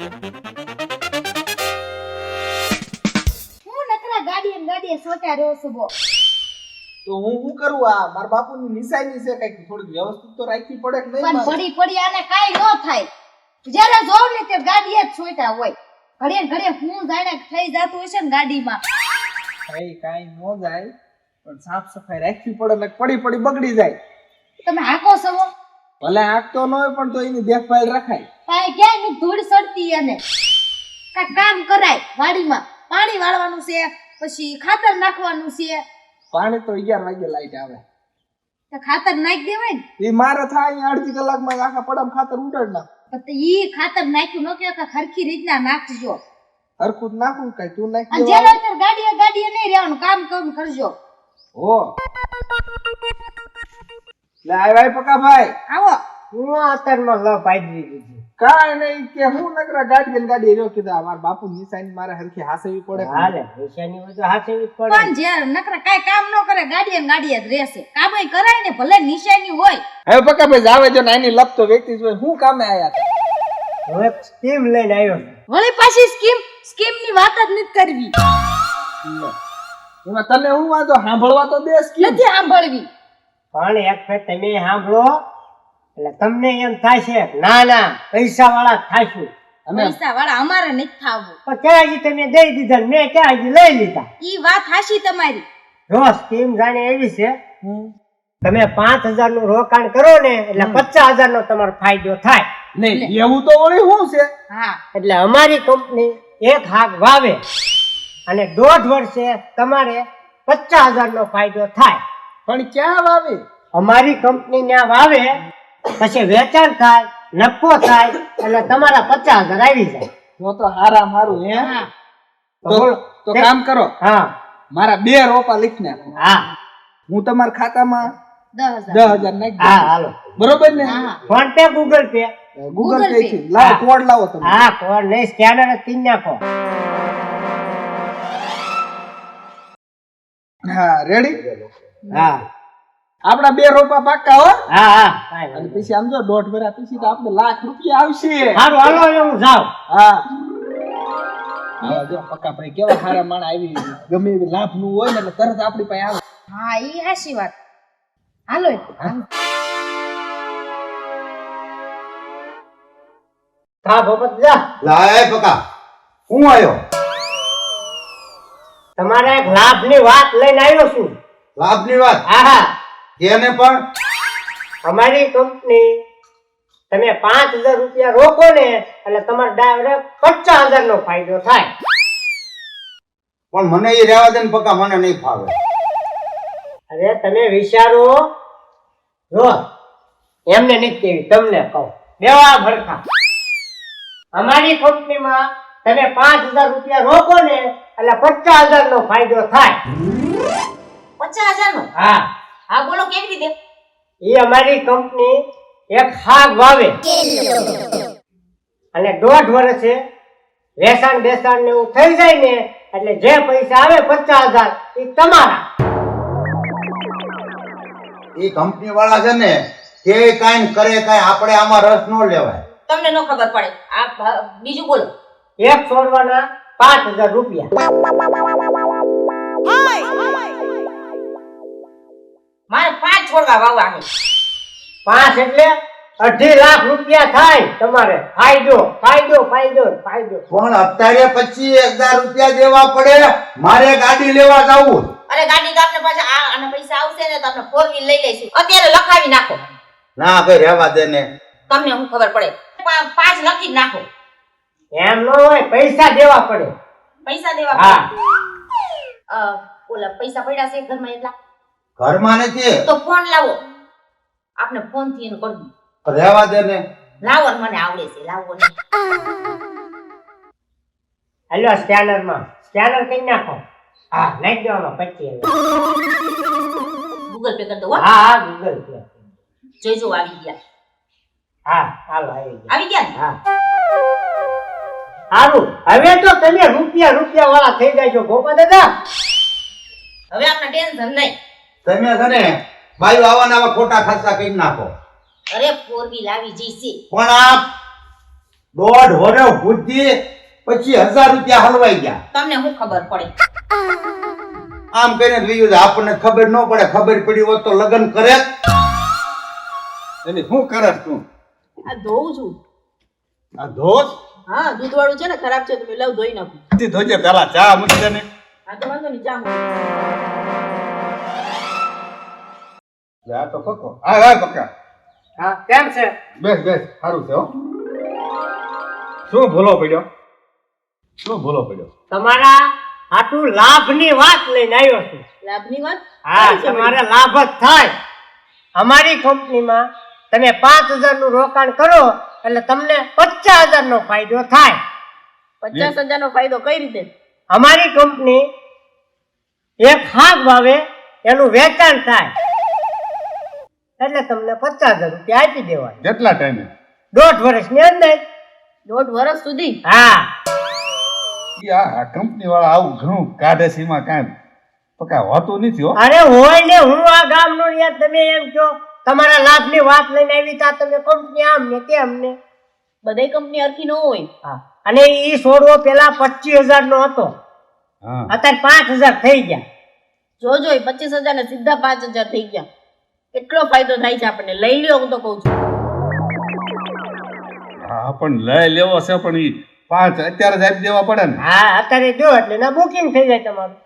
હું નકરા ગાડી ને ગાડીએ સોટા રહ્યો છું બો. તો હું શું કરું આ? મારા બાપુની નિશાની છે કંઈક થોડી વ્યવસ્થિત તો રાખવી પડે કે નહીં? પણ પડી પડી આને કાઈ ન થાય. જ્યારે જોઉં ને તે ગાડીએ જ છોટા હોય. ઘડીએ ઘડે ઘડીએ હું જાણે થઈ જાતું હશે ને ગાડીમાં. કઈ કાઈ ન જાય પણ સાફ સફાઈ રાખવી પડે ને પડી પડી બગડી જાય. તમે હાકો સવો ભલે આંકતો ન હોય પણ તો એની દેખભાળ રખાય. કાંઈ ક્યાંયની ધૂળ સડતી અને કાંઈ કામ કરાય વાડીમાં. પાણી વાળવાનું છે પછી ખાતર નાખવાનું છે. પાણી તો અગિયાર વાગે લાઈટ આવે. તો ખાતર નાખી દેવાય ને? એ મારે થાય અડધી કલાકમાં આખા પડામ ખાતર ઉડાડ નાખ. તો ઈ ખાતર નાખ્યું ન કે ખરખી રીતના નાખજો. હરખું નાખું કઈ? તું નાખી અને દેવાનું. જેનો અત્યારે ગાડીએ ગાડીએ નહીં રહેવાનું કામ કામ કરજો. હો. લે પકા ભાઈ આવો. હું અત્યારમાં લ પાડી દીધી કાંઈ નહીં કે હું નકરા ગાડી ને ગાડી રહ્યો કીધું અમાર બાપુ નિશાન મારે હરખી હાસવી પડે. હાલે નિશાની હોય તો જ પડે. પણ જે નકરા કાંઈ કામ ન કરે ગાડી ને ગાડીએ જ રહેશે. કામ કરાય ને ભલે નિશાની હોય. હવે પકાભાઈ જાવે જો ને એની લપ તો વ્યક્તિ જ હોય. હું કામે આયા હવે સ્કીમ લઈને આવ્યો વળી પાછી સ્કીમ સ્કીમની વાત જ નથી કરવી. એમાં તને હું વાંધો? સાંભળવા તો દે સ્કીમ. નથી સાંભળવી. પણ એક ફેર તમે સાંભળો એટલે તમને એમ થાય છે ના ના પૈસા વાળા થાશું. પૈસા વાળા અમારે નથી થાવું. પણ ક્યાં હજી તમે દઈ દીધા મેં ક્યાં હજી લઈ લીધા. ઈ વાત હાશી તમારી. જો સ્કીમ જાણે એવી છે. તમે પાંચ હજારનું રોકાણ કરો ને એટલે પચાસ હજાર નો તમારો ફાયદો થાય. નહીં એવું તો વળી શું છે? હા. એટલે અમારી કંપની એક હાક વાવે અને દોઢ વર્ષે તમારે પચાસ હજાર નો ફાયદો થાય. પણ ક્યાં વાવે? અમારી કંપની ને વાવે પછી વેચાણ થાય નફો થાય અને તમારા પચાસ હજાર આવી જાય. તો તો હારા મારું હે? તો તો કામ કરો. હા. મારા બે રોપા લીખ નાખો. હા. હું તમારા ખાતામાં દસ હજાર. નાખી હા હાલો. બરોબર ને? PhonePe Google Pay? Google Pay. થી. લાવો. કોડ લાવો તમે. હા કોડ નહીં સ્કેનર જ તીન નાખો. હા રેડી હા. આપડા બે રોપા પાક્કા હો? હા હા. અને પછી આમ જો દોઢ ભરા પછી તો આપણે લાખ રૂપિયા આવશે. હારું હાલો હવે હું જાઉં. હા. આવા જો પક્કા ભાઈ કેવા સારા માણ આવી ગમે એવી લાભનું હોય ને એટલે તરત આપણી પાસે આવે. હા ઈ હાસી વાત. હાલો હાલો. હા. ભગત જા. લાય પક્કા. હું આવ્યો? તમારે એક લાભની વાત લઈને આવ્યો છું. લાભની વાત? હા હા એને પણ? અમારી કંપની તમે પાંચ હજાર રૂપિયા રોકો ને એટલે તમારે ડાયરેક્ટ પચાસ હજાર નો ફાયદો થાય. પણ મને એ રહેવા દે ને પકા મને નહીં ફાવે. અરે તમે વિચારો. જો એમને નહીં કેવી તમને કહું. બેવા ભરખા અમારી કંપનીમાં તમે પાંચ હજાર રૂપિયા રોકો ને એટલે પચાસ હજાર નો ફાયદો થાય. પચાસ હજાર નો હા. હા બોલો કેવી રીતે? એ અમારી કંપની એક હાગ વાવે. અને દોઢ વર્ષે વેસાણ બેસાણ ને એવું થઈ જાય ને એટલે જે પૈસા આવે પચાસ હજાર એ તમારા. એ કંપની વાળા છે ને કે કાઈ ને કરે કાંઈ આપણે આમાં રસ ન લેવાય. તમને ન ખબર પડે. આ બીજું બોલો. એક છોડવાના પાંચ હજાર રૂપિયા. મારે પાંચ છોડવા વાવવા છે. પાંચ એટલે અઢી લાખ રૂપિયા થાય તમારે. ફાયદો ફાયદો ફાયદો ફાયદો. પણ અત્યારે પચીસ હજાર રૂપિયા દેવા પડે. મારે ગાડી લેવા જવું. અરે ગાડી તો આપણે પાછા આ અને પૈસા આવશે ને તો આપણે ફોર વ્હીલ લઈ લઈશું. અત્યારે લખાવી નાખો. ના ભાઈ રહેવા દે ને. તમને હું ખબર પડે? પાંચ લખી નાખો. એમ ન હોય પૈસા દેવા પડે. પૈસા દેવા હા. ઓલા પૈસા પડ્યા છે ઘરમાં એટલા? ઘરમાં નથી. તો ફોન લાવો. આપણે ફોનથી એને કરી દઉં. રહેવા દે ને. લાવો મને આવડે છે લાવો ને. હાલો સ્કેનરમાં સ્કેનર કરી નાખો. હા નાખી દેવાનો પછી ગૂગલ પે કરી દો હા. હા ગૂગલ પે જોઈજો આવી ગયા. હા હાલો આવી ગયા. આવી ગયા હા. સારું હવે તો તમે રૂપિયા રૂપિયા વાળા થઈ જાય છો ગોપા દાદા. હવે આપણે ટેન્શન નહીં. તમે છે ને ભાઈ આવા ને આવા ખોટા ખર્ચા કરી નાખો. અરે ફોર વ્હીલ આવી પણ આ દોઢ વડે બુદ્ધિ પછી હજાર રૂપિયા હલવાઈ ગયા. તમને શું ખબર પડે? આમ કરીને બીજું આપણને ખબર ન પડે ખબર પડી હોત તો લગ્ન કરે. એટલે શું કરસ તું? આ ધોઉં છું. આ ધોત હા દૂધ વાળું છે ને ખરાબ છે તમે લવ ધોઈ નાખું. તી ધોજે પેલા ચા મૂકી દે ને. આ તો વાંધો નહીં ચા મૂકી. જા તો પક્કો હા હા પક્કા હા કેમ છે? બેસ બેસ સારું છે હો. શું ભૂલો પડ્યો? શું ભૂલો પડ્યો? તમારા આટલું લાભની વાત લઈને આવ્યો છું. લાભની વાત? હા તમારે લાભ જ થાય. અમારી કંપનીમાં તમે પાંચ હજારનું રોકાણ કરો એટલે તમને પચાસ હજારનો ફાયદો થાય. પચાસ હજાર નો ફાયદો કઈ રીતે? અમારી કંપની એક હાક ભાવે એનું વેચાણ થાય. એટલે તમને પચાસ હજાર રૂપિયા આપી દેવાય કેટલા ટાઈમે? દોઢ વર્ષની અંદર. દોઢ વર્ષ સુધી? હા. આ આ કંપની વાળા આવું ઘણું કાઢે છે એમાં કાંઈ પકા હોતું નથી અરે હોય ને હું આ ગામનો યાર તમે એમ કહો. તમારા લાભની વાત લઈને આવી તા તમે કંપની આમ ને તેમ ને. બધી કંપની હરખી ન હોય. હા. અને ઈ છોડવો પેલા પચીસ હજાર નો હતો. અત્યારે પાંચ હજાર થઈ ગયા. જોજો એ પચીસ હજાર ને સીધા પાંચ હજાર થઈ ગયા. કેટલો ફાયદો થાય છે આપણને. લઈ લ્યો હું તો કઉ છું. હા પણ લઈ લેવો છે પણ એ પાંચ અત્યારે જ આપી દેવા પડે ને. હા અત્યારે જો એટલે ના બુકિંગ થઈ જાય તમારું.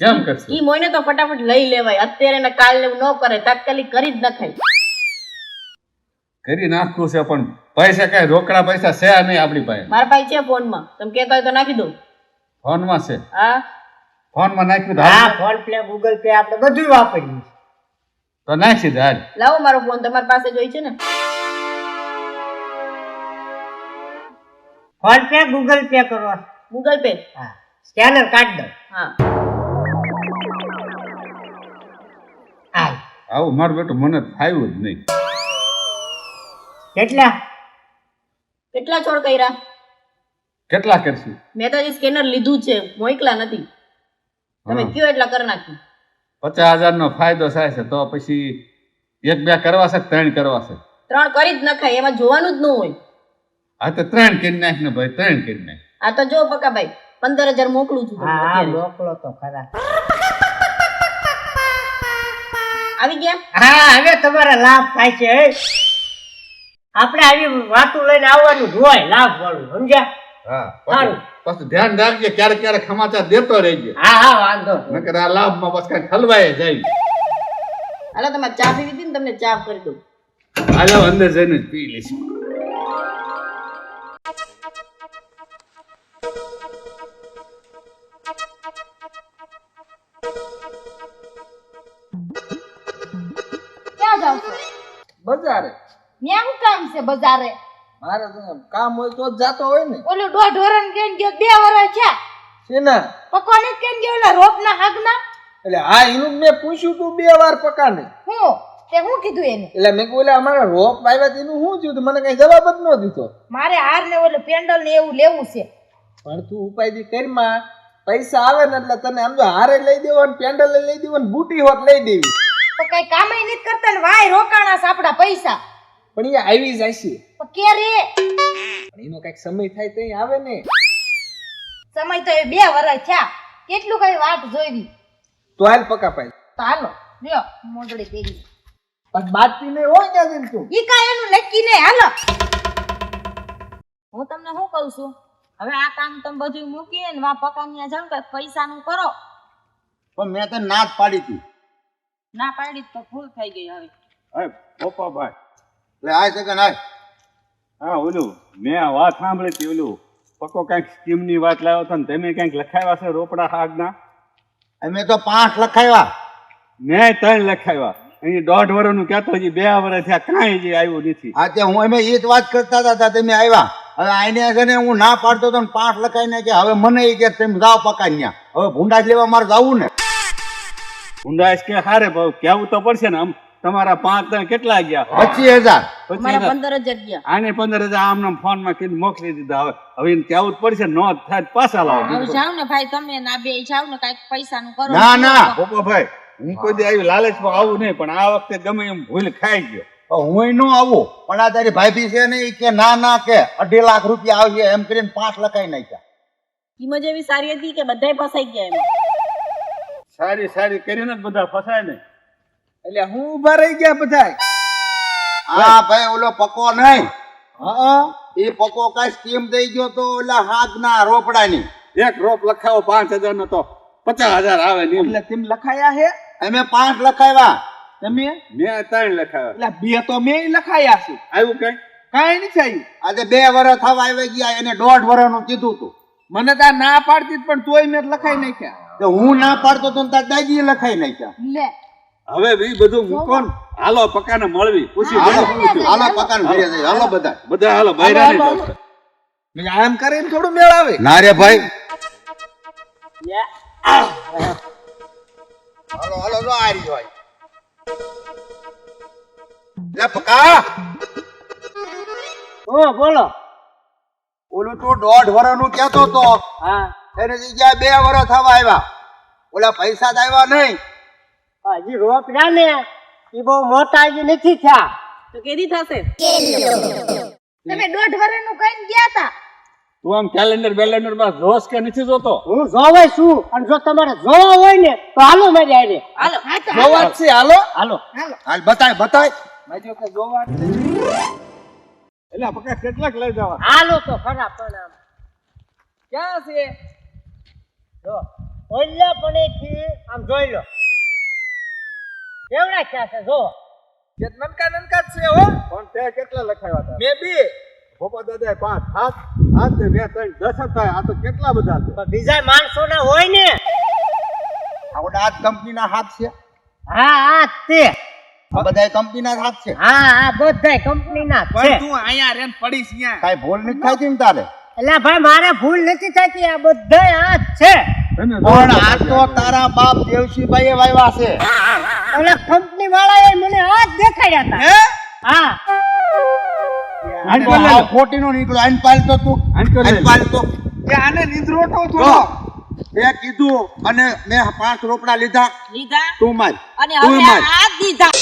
કેમ કરશે? ઈ મોઈને તો ફટાફટ લઈ લેવાય. અત્યારે ને કાલ લેવું ન કરે તાત્કાલિક કરી જ નખાય. કરી નાખું છે પણ પૈસા કઈ રોકડા પૈસા છે નહીં આપણી પાસે. મારા પાસે છે ફોનમાં. તમે કહેતા હોય તો નાખી દઉં. ફોનમાં છે? હા. ફોનમાં નાખ્યું તો હા ફોન પે ગૂગલ પે આપણે બધું વાપરીએ. તો નાખી દે હાલ. લાવો મારો ફોન તમારી પાસે જોઈ છે ને? ફોન પે ગૂગલ પે કરો. Google Pay? હા. સ્કેનર કાઢ દો. હા. આવું મારું બેટું મને થયું જ નહીં. કેટલા? કેટલા છોડ કર્યા? કેટલા કરશું? મેં તો સ્કેનર લીધું છે મોકલા નથી. તમે કયો એટલા કરી નાખી પચાસ હજાર નો ફાયદો થાય છે તો પછી એક બે કરવા છે ત્રણ કરવા છે? ત્રણ કરી જ નખાય એમાં જોવાનું જ ન હોય. હા તો ત્રણ કરી નાખ ને ભાઈ ત્રણ કરી નાખ. આ તો જો પકાભાઈ પંદર હજાર મોકલું છું મોકલો તો ખરા. આવી ગયા હા હવે તમારે લાભ થાય છે હે. આપણે આવી વાતો લઈને આવવાનું હોય લાભ વાળું સમજ્યા હા સારું. બસ ધ્યાન રાખજે ક્યારેક ક્યારેક સમાચાર દેતો રહેજે હા હા વાંધો. નકર આ લાભમાં બસ કઈ ખલવાય જાય હાલો તમે ચા પીવી હતી ને તમને ચા કરી દઉં હાલો અંદર જઈને પી લઈશું ત્યાં શું કામ છે બજારે. મારે તો કામ હોય તો જ જાતો હોય ને. ઓલો દોઢ વરણ કેન ગયો બે વરસ છે શેના? પકોને કેન ગયો ઓલા રોપના હાગના? એટલે હા એનું મેં પૂછ્યું તું બે વાર પકાને. હું? તે હું કીધું એને? એટલે મેં "ઓલા અમારા રોપ આવ્યા તેનું શું થયું તું? મને કઈ જવાબ જ ન દીધો. મારે હાર ને ઓલો પેન્ડલ ને એવું લેવું છે. પણ તું ઉપાય દી કરમાં પૈસા આવે ને એટલે તને આમ જો હારે લઈ દેવો ને પેન્ડલ લઈ દેવો ને બુટી હોત લઈ દેવી. તો કઈ કામે નથી કરતા ને વાય રોકાણા આપડા પૈસા. પણ એ આવી જાય છે પણ કે રે? પણ એનો કંઈક સમય થાય તો આવે ને. સમય તો એ બે વરસ થયા. કેટલું કઈ વાત જોઈવી? તો હાલ પકા પાઈ તો હાલો લ્યો મોડળી પહેરી પણ બાજતી નહીં હોય ત્યાં દિન તું. ઈ કાય એનું નક્કી નહીં હાલો. હું તમને શું કહું છું? હવે આ કામ તમે બધું મૂકીએ ને વા પકાનિયા જાવ કે પૈસાનું કરો. પણ મેં તો ના જ પાડી હતી. ના પાડી તો ભૂલ થઈ ગઈ હવે. અરે પોપાભાઈ એટલે આ સેકન્ડ આય હા ઓલું મેં આ વાત સાંભળી હતી ઓલું પક્કો કાંઈક સ્કીમની વાત લાવ્યો હતો ને તમે કાંઈક લખાવ્યા છે રોપડા હાગના? અમે તો પાંચ લખાવ્યા. મેં ત્રણ લખાવ્યા. અહીં દોઢ વર્ષનું કહેતો હજી બે વર્ષ થયા કાંઈ હજી આવ્યું નથી. હા તે હું અમે એ જ વાત કરતા હતા તમે આવ્યા. હવે આઈને છે ને હું ના પાડતો હતો ને પાંચ લખાઈને કે હવે મને એ કે તમે જાઓ પકા ન્યા. હવે ભૂંડા લેવા મારે જવું ને. ભૂંડા કે હારે ભાવ કહેવું તો પડશે ને આમ. તમારા પાંચ ત્રણ કેટલા ગયા? પચીસ હજાર. પછી પંદર હજાર ગયા. આને પંદર હજાર આમને ફોનમાં કીધું મોકલી દીધા. હવે હવે એને કેવું જ પડશે નો થાય પાછા લાવો. જાવ ને ભાઈ તમે ના બે જાવ ને કંઈક પૈસા નું કરો. ના ના. પોપાભાઈ હું કોઈ દી આવી લાલચમાં આવું નહીં પણ આ વખતે ગમે એમ ભૂલ ખાઈ ગયો. હું નો આવું. પણ આ તારી ભાઈ છે ને કે ના ના કે અઢી લાખ રૂપિયા આવશે એમ કરીને પાંચ લખાઈ નાખ્યા. કિંમત એવી સારી હતી કે બધાય ફસાઈ ગયા એમાં? સારી સારી કરીને જ બધા ફસાય ને. એટલે હું ઊભા રહી ગયા બધા હા ભાઈ ઓલો પકો નહીં. હા એ પકો કઈ સ્કીમ દઈ ગયો તો ઓલા હાથ ના રોપડાની. એક રોપ લખાવો પાંચ હજાર નો તો પચાસ હજાર આવે ને એટલે તેમ લખાયા હે? અમે પાંચ લખાવ્યા. તમે? મેં ત્રણ લખાવ્યા. એટલે બે તો મેં લખાયા છે. આવ્યું કઈ? કાંઈ નહીં થયું આજે બે વર્ષ થવા આવી ગયા એને દોઢ વર્ષનું કીધું તું. મને તા ના પાડતી પણ તોય મેં લખાઈ નાખ્યા. તો હું ના પાડતો તો તાર દાદી લખાઈ નાખ્યા. લે હવે એ બધું મૂકો ને હાલો પકાને મળવી. પૂછી હાલો હાલો પકાને ઘરે જઈએ હાલો. બધા. બધા હાલો. મેં કીધું આમ કરીને થોડું મેળ આવે ના રે ભાઈ. હાલો હાલો જો આરી રહ્યો લે પકા. ઓ બોલો. ઓલું તું દોઢ વર્ષનું કહેતો તો હા. એને જગ્યાએ બે વર્ષ થવા આવ્યા. ઓલા પૈસા જ આવ્યા નહીં. હજી રોપ ને એ બહુ મોટા હજી નથી થયા. તો કેદી થશે? તમે દોઢ વર્ષનું કઈ ગયા હતા તું આમ કેલેન્ડર બેલેન્ડરમાં જોશ કે નથી જોતો? હું જોવે છું અને જો તમારે જોવા હોય ને તો હાલો મારી આરે હાલો. જોવા જ છે હાલો? હાલો. હાલ. બતાય બતાય. મારી વખતે જોવા એટલે પકા કેટલાક લઈ જવા હાલો તો ખરા પણ આમ. ક્યાં છે? જો ઓલા પણ આમ જોઈ લો. કેવડા થયા છે જો. જે નનકા નનકા છે હો. પણ તે કેટલા લખાયા હતા? મે બી. ભોપા દાદા પાંચ સાત સાત ને બે ત્રણ દસ હતા આ તો કેટલા બધા છે? પણ બીજા માણસો ના હોય ને. આવડા આ કંપનીના હાથ છે? હા હા તે આ બધા કંપનીના જ હાથ છે? હા હા બધાય કંપની ના છે. પણ તું અહીંયા રેન પડીશ અહીંયા કાઈ ભૂલ નથી થતી ને તારે? એટલે ભાઈ મારે ભૂલ નથી થતી આ બધાય હાથ છે. પણ આ તો તારા બાપ દેવસીભાઈએ વાવ્યા છે. ઓલા કંપની વાળાએ મને હાથ દેખાડ્યા હતા. હે? હા. આ તો હાવ ખોટીનો નીકળ્યો. આઈને પાલ તું. આઈને પાલ. આઈને પાલ એ આને નિંદ્રોટો થોડો મેં કીધું અને મેં પાંચ રોપડા લીધા. લીધા. તું માર. અને હવે આ દીધા.